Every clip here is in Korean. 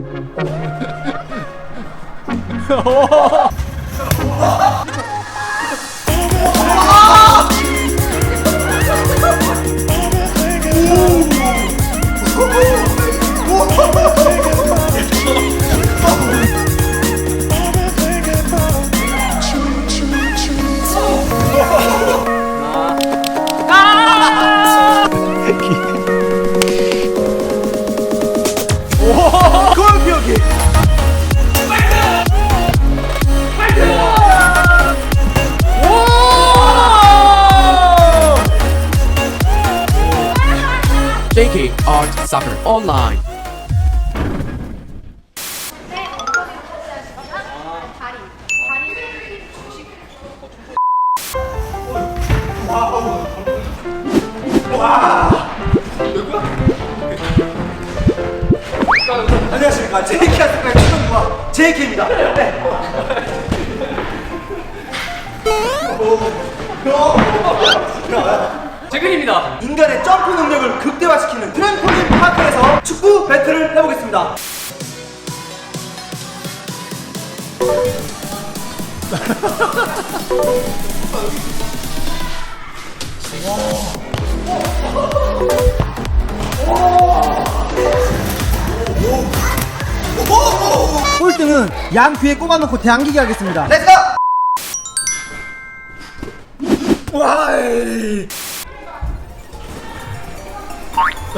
oh! JK Art Soccer Online. 안녕하십니까. JK 아스카의 최동구와 JK입니다. 네. 재근입니다. 인간의 점프 능력을 극대화시키는 트램폴린 파크에서 축구 배틀을 해보겠습니다. 꼴등은 양 귀에 꼽아놓고 대항기기 하겠습니다. 렛츠고! 와이. 오!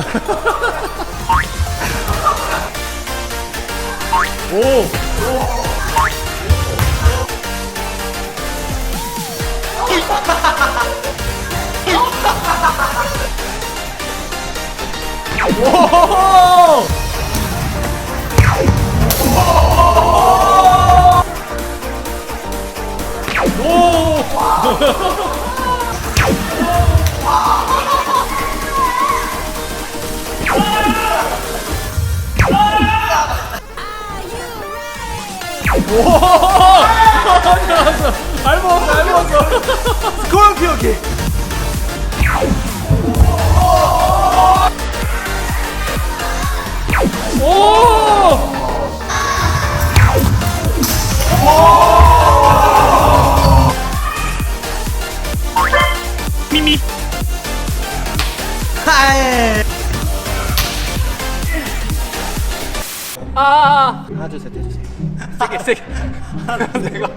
오! 잘 먹었어, 잘 먹었어. 그걸 기억해. 오! 하이. 아, 하나 둘셋 해주세요. 세게, 세게. 내가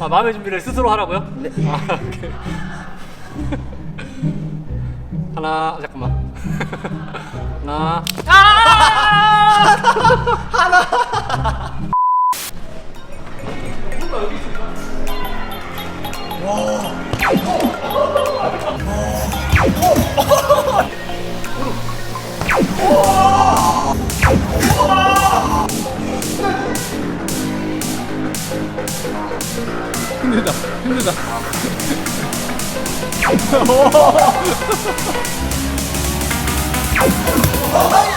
아, 마음의 준비를 스스로 하라고요? 네. 아, 오케이. 하나, 잠깐만. 하나. 아! 힘들다, 힘들다.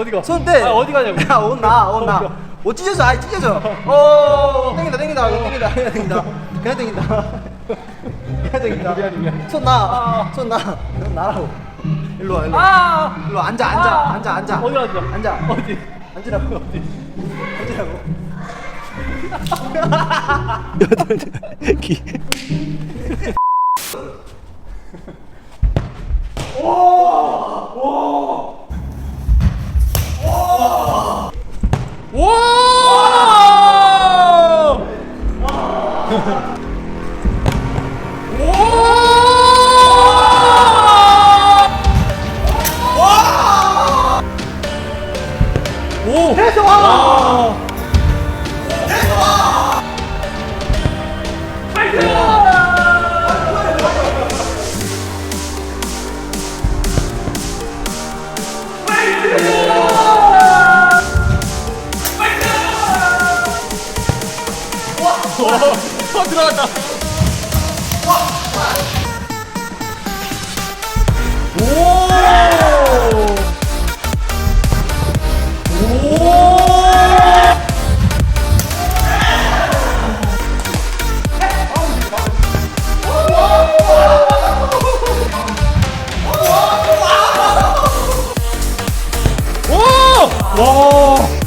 어디가? 떼. 어디가? 손 떼. 아, 어디 가냐고. 야, 옷 나, 옷 나. 옷 찢어져, 아이 찢어져. 어, 땡긴다, 땡긴다, 땡긴다, 그냥 땡긴다. 그냥 땡긴다. 그냥 땡긴다. 손 나, 손 나. 손 나라고. 일로 와 일로 와 아 일로 와. 앉아 앉아 앉아 앉아 어디 앉아? 앉아 어디? 앉으라고 어디 앉으라고 오! 哦。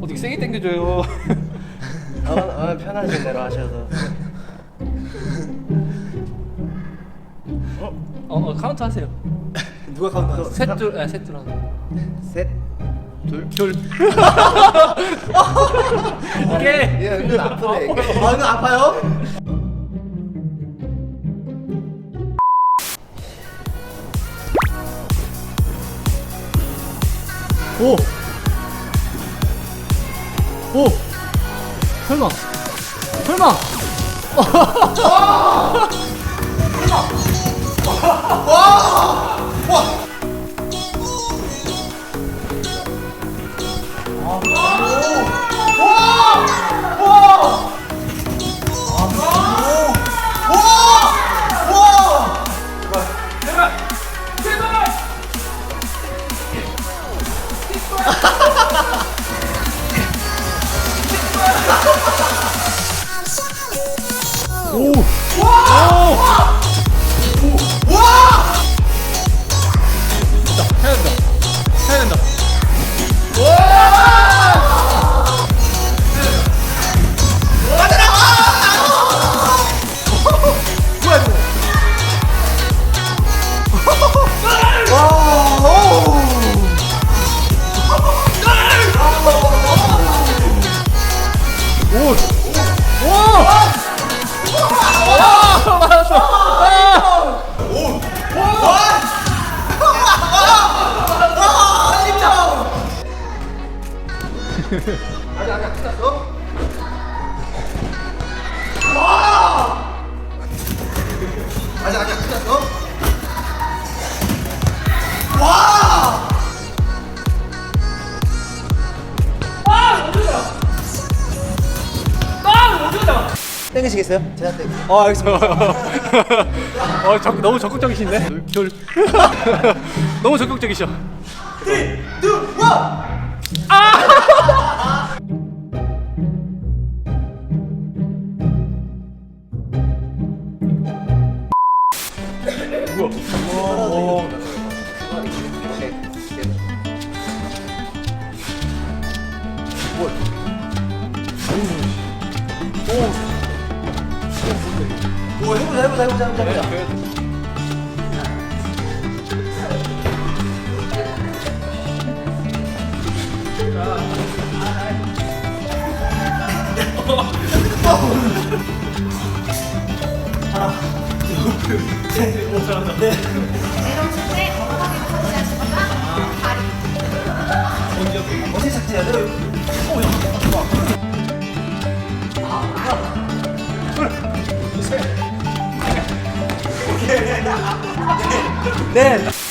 어떻게 세게 당겨줘요. 어, 어 편하신 대로 하셔도 어, 어 카운트 하세요. 누가 카운트 셋 줄, 아, 셋줄 하나. 셋 둘. 오케이. 얘 은근 아프네 이게. 아 이거 아파요? 오. 오. 설마. 설마. 해야 땡기시겠어요? 제가 땡. 어, 알겠습니다. 어, 적, 너무 적극적이신데? 둘. 너무 적극적이셔. 오 해보자 ゃぐちゃぐゃ。ら、よく、全然、 네.